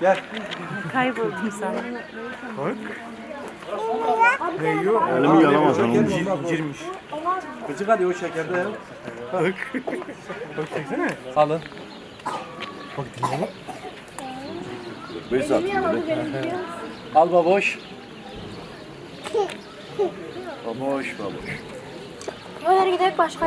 Gel. Kayboldum sana. Ne yiyor? Elimi yalamaz. Cir, cirmiş. Gıcık hadi o şekerde. Bak. Bak çeksene. Alın. Bak dinle. Beş saat. Al baboş. Baboş baboş. Öyle gidelim başka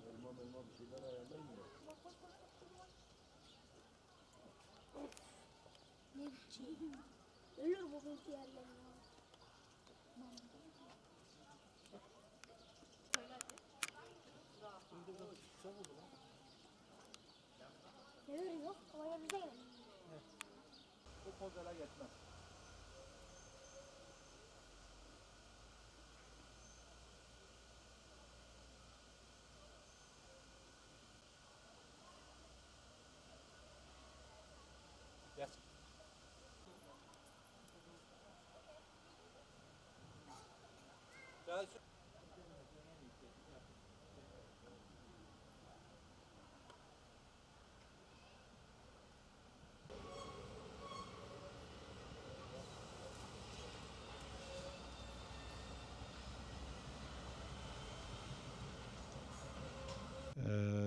Ölür bu bir yerlerine. Ölür yok. O yanımıza gelin. Bu pozlara geçmez. Gel. Ee,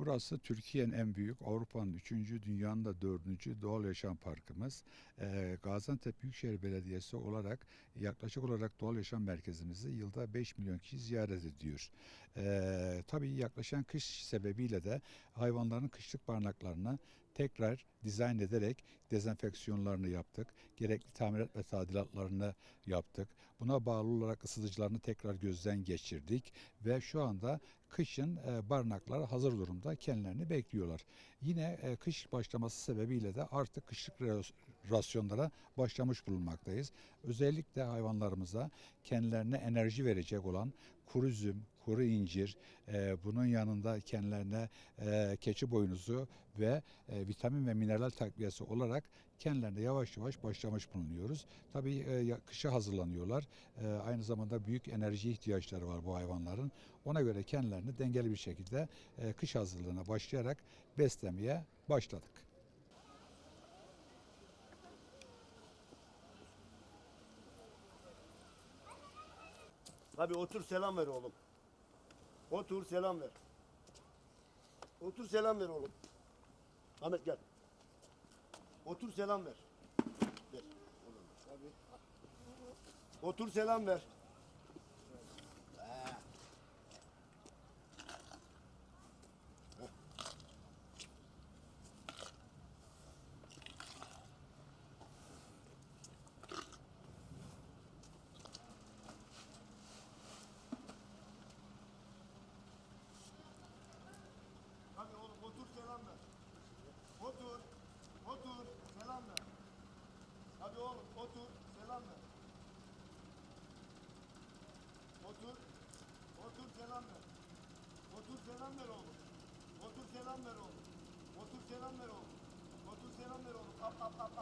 Burası Türkiye'nin en büyük, Avrupa'nın üçüncü, dünyanın da dördüncü doğal yaşam parkımız. Ee, Gaziantep Büyükşehir Belediyesi olarak yaklaşık olarak doğal yaşam merkezimizi yılda 5 milyon kişi ziyaret ediyor. Ee, tabii yaklaşan kış sebebiyle de hayvanların kışlık barınaklarını tekrar dizayn ederek dezenfeksiyonlarını yaptık. Gerekli tamirat ve tadilatlarını yaptık. Buna bağlı olarak ısıtıcılarını tekrar gözden geçirdik ve şu anda kışın e, barınaklar hazır durumda kendilerini bekliyorlar. Yine e, kış başlaması sebebiyle de artık kışlık ras- rasyonlara başlamış bulunmaktayız. Özellikle hayvanlarımıza kendilerine enerji verecek olan kuru üzüm, kuru incir, e, bunun yanında kendilerine e, keçi boynuzu ve e, vitamin ve mineral takviyesi olarak kendilerine yavaş yavaş başlamış bulunuyoruz. Tabii e, kışa hazırlanıyorlar. E, aynı zamanda büyük enerji ihtiyaçları var bu hayvanların. Ona göre kendilerini dengeli bir şekilde e, kış hazırlığına başlayarak beslemeye başladık. Abi otur selam ver oğlum. Otur selam ver. Otur selam ver oğlum. Ahmet gel. Otur selam ver. Ver. Otur selam ver. Ha. Hadi oğlum otur selam ver. Otur. Otur. Selam ver. Hadi oğlum otur. Selam ver. Otur. Otur selam ver. Otur selam ver oğlum. Otur selam ver oğlum. Otur selam ver oğlum. Otur selam ver oğlum. Ap ap ap ap.